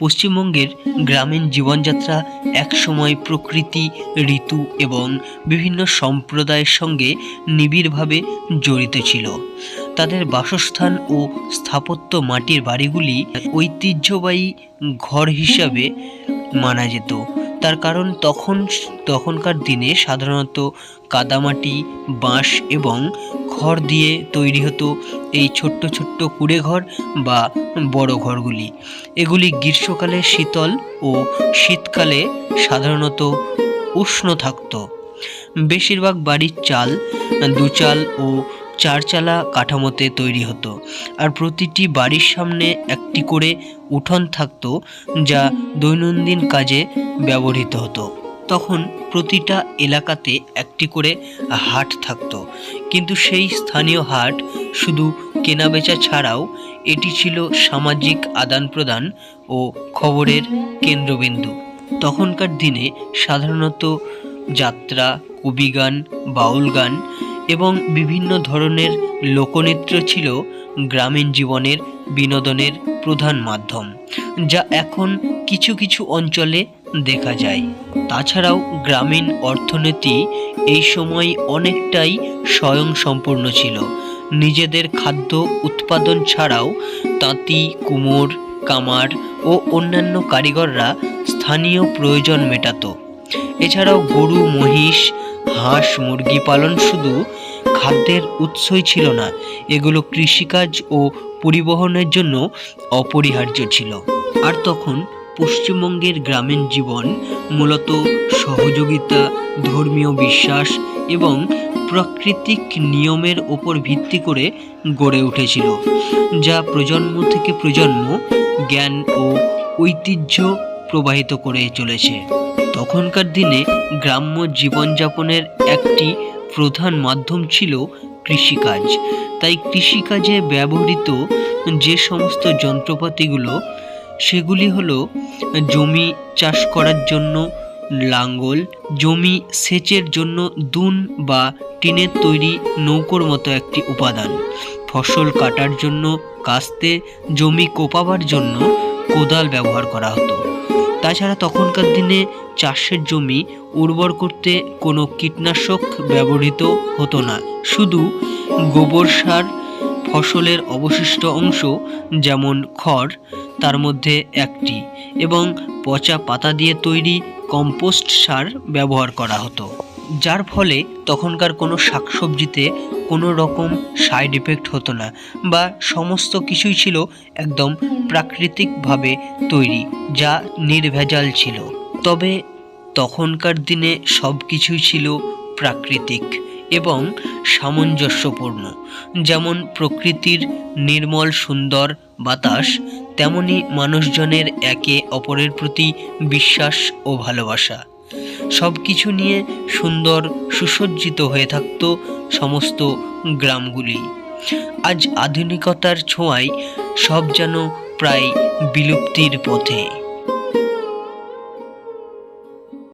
পশ্চিমবঙ্গের গ্রামীণ জীবনযাত্রা একসময় প্রকৃতি, ঋতু এবং বিভিন্ন সম্প্রদায়ের সঙ্গে নিবিড়ভাবে জড়িত ছিল। তাদের বাসস্থান ও স্থাপত্য মাটির বাড়িগুলি ঐতিহ্যবাহী ঘর হিসাবে মানা যেত। তার কারণ তখন, তখনকার দিনে সাধারণত কাদামাটি, বাঁশ এবং খড় দিয়ে তৈরি হতো এই ছোট্ট ছোট্ট কুড়ে ঘর বা বড় ঘরগুলি। এগুলি গ্রীষ্মকালে শীতল ও শীতকালে সাধারণত উষ্ণ থাকত। বেশিরভাগ বাড়ির চাল দুচাল ও চারচালা কাঠামোতে তৈরি হতো আর প্রতিটি বাড়ির সামনে একটি করে উঠোন থাকতো যা দৈনন্দিন কাজে ব্যবহৃত হতো। তখন প্রতিটা এলাকাতে একটি করে হাট থাকতো। কিন্তু সেই স্থানীয় হাট শুধু কেনাবেচা ছাড়াও এটি ছিল সামাজিক আদান প্রদান ও খবরের কেন্দ্রবিন্দু। তখনকার দিনে সাধারণত যাত্রা, কবিগান, বাউল গান এবং বিভিন্ন ধরনের লোকনৃত্য ছিল গ্রামীণ জীবনের বিনোদনের প্রধান মাধ্যম, যা এখন কিছু কিছু অঞ্চলে দেখা যায়। তাছাড়াও গ্রামীণ অর্থনীতি এই সময় অনেকটাই স্বয়ংসম্পূর্ণ ছিল। নিজেদের খাদ্য উৎপাদন ছাড়াও তাঁতি, কুমোর, কামার ও অন্যান্য কারিগররা স্থানীয় প্রয়োজন মেটাতো। এছাড়াও গরু, মহিষ, হাঁস, মুরগি পালন শুধু খাদ্যের উৎসই ছিল না। এগুলো কৃষিকাজ ও পরিবহনের জন্য অপরিহার্য ছিল। আর তখন পশ্চিমবঙ্গের গ্রামীণ জীবন মূলত সহযোগিতা, ধর্মীয় বিশ্বাস এবং প্রাকৃতিক নিয়মের ওপর ভিত্তি করে গড়ে উঠেছিল, যা প্রজন্ম থেকে প্রজন্ম জ্ঞান ও ঐতিহ্য প্রবাহিত করে চলেছে। তখনকার দিনে গ্রাম্য জীবনযাপনের একটি প্রধান মাধ্যম ছিল কৃষিকাজ। তাই কৃষিকাজে ব্যবহৃত যে সমস্ত যন্ত্রপাতিগুলো, সেগুলি হলো জমি চাষ করার জন্য লাঙ্গল, জমি সেচের জন্য দুন বা টিনের তৈরি নৌকোর মতো একটি উপাদান, ফসল কাটার জন্য কাস্তে, জমি কোপাবার জন্য কোদাল ব্যবহার করা হতো। তাছাড়া তখনকার দিনে চাষের জমি উর্বর করতে কোনো কীটনাশক ব্যবহৃত হতো না। শুধু গোবর সার ফসলের অবশিষ্ট অংশ, যেমন খড়, তার মধ্যে একটি এবং পচা পাতা দিয়ে তৈরি কম্পোস্ট সার ব্যবহার করা হতো। যার ফলে তখনকার কোনো শাকসবজিতে কোনো রকম সাইড এফেক্ট হতো না বা সমস্ত কিছুই ছিল একদম প্রাকৃতিকভাবে তৈরি, যা নির্ভেজাল ছিল। তবে তখনকার দিনে সব কিছুই ছিল প্রাকৃতিক এবং সামঞ্জস্যপূর্ণ। যেমন প্রকৃতির নির্মল সুন্দর বাতাস, তেমনি মানুষজনের একে অপরের প্রতি বিশ্বাস ও ভালোবাসা। সব কিছু নিয়ে সুন্দর সুসজ্জিত হয়ে থাকত সমস্ত গ্রামগুলি। আজ আধুনিকতার ছোঁয়ায় সব যেন প্রায় বিলুপ্তির পথে।